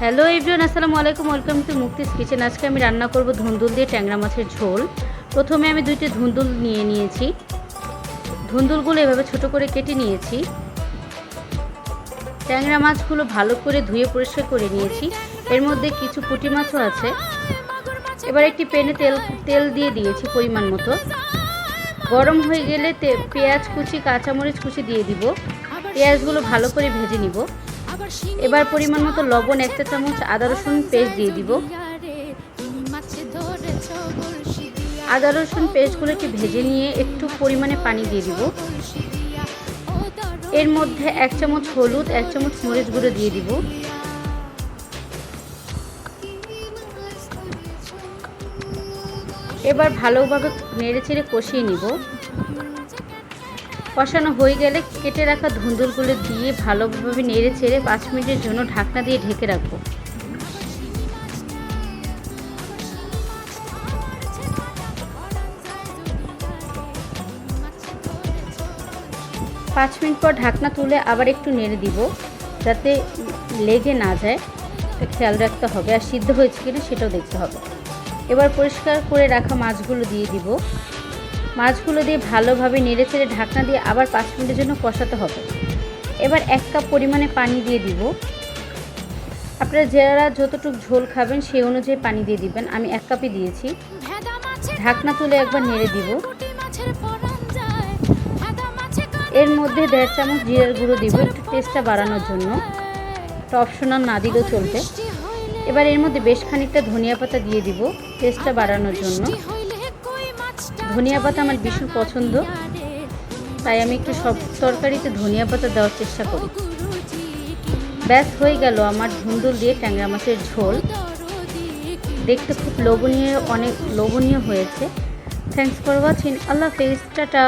Hello everyone আসসালামু আলাইকুম welcome to মুক্তিস kitchen আজকে আমি রান্না করব ধুন্দুল দিয়ে ট্যাংরা মাছের ঝোল। প্রথমে আমি দুইটি ধুন্দুল নিয়ে নিয়েছি। ধুন্দুলগুলো এভাবে ছোট করে কেটে নিয়েছি। ট্যাংরা মাছগুলো ভালো করে ধুয়ে পরিষ্কার করে নিয়েছি। এর মধ্যে কিছু পুঁটি মাছও আছে। এবার একটি প্যানে তেল তেল দিয়ে দিয়েছি পরিমাণ মতো। গরম হয়ে গেলে পেঁয়াজ কুচি, কাঁচামরিচ কুচি দিয়ে দিব। পেঁয়াজগুলো ভালো করে ভেজে নিব। এবার পরিমাণ মতো লবণ একটা চামচ আদা রসুন পেস্ট দিয়ে দিব। আদা রসুন পেস্টগুলোকে ভেজে নিয়ে একটু পরিমাণে পানি দিয়ে দিব। এর মধ্যে এক চামচ হলুদ, এক চামচ মরিচ গুঁড়ো দিয়ে দিব। এবার ভালোভাবে নেড়ে চেড়ে কষিয়ে নিব। কষানো হয়ে গেলে কেটে রাখা ধুন্দুলগুলো দিয়ে ভালোভাবে নেড়ে চেড়ে পাঁচ মিনিটের জন্য ঢাকনা দিয়ে ঢেকে রাখব। পাঁচ মিনিট পর ঢাকনা তুলে আবার একটু নেড়ে দিব, যাতে লেগে না যায়। খেয়াল রাখতে হবে। আর সিদ্ধ হয়েছে কিনা সেটাও দেখতে হবে। এবার পরিষ্কার করে রাখা মাছগুলো দিয়ে দিব। মাছগুলো দিয়ে ভালোভাবে নেড়ে চেড়ে ঢাকনা দিয়ে আবার পাঁচ মিনিটের জন্য কষাতে হবে। এবার এক কাপ পরিমাণে পানি দিয়ে দিব। আপনারা যারা যতটুকু ঝোল খাবেন সেই অনুযায়ী পানি দিয়ে দিবেন। আমি এক কাপই দিয়েছি। ঢাকনা তুলে একবার নেড়ে দিব। এর মধ্যে দেড় চামচ জিরার গুঁড়ো দিব একটু টেস্টটা বাড়ানোর জন্য। এটা অপশনাল না দিলেও চলবে। এবার এর মধ্যে বেশ খানিকটা ধনিয়া পাতা দিয়ে দিব টেস্টটা বাড়ানোর জন্য। ধনিয়া পাতা আমার ভীষণ পছন্দ। তাই আমি একটু সব তরকারিতে ধনিয়া পাতা দেওয়ার চেষ্টা করি। ব্যাস, হয়ে গেল আমার ধুন্দুল দিয়ে ট্যাংরা মাছের ঝোল। দেখতে খুব লোভনীয়, অনেক লোভনীয় হয়েছে। থ্যাংকস ফর ওয়াচিং আল্লাহ হাফেজ। টাটা।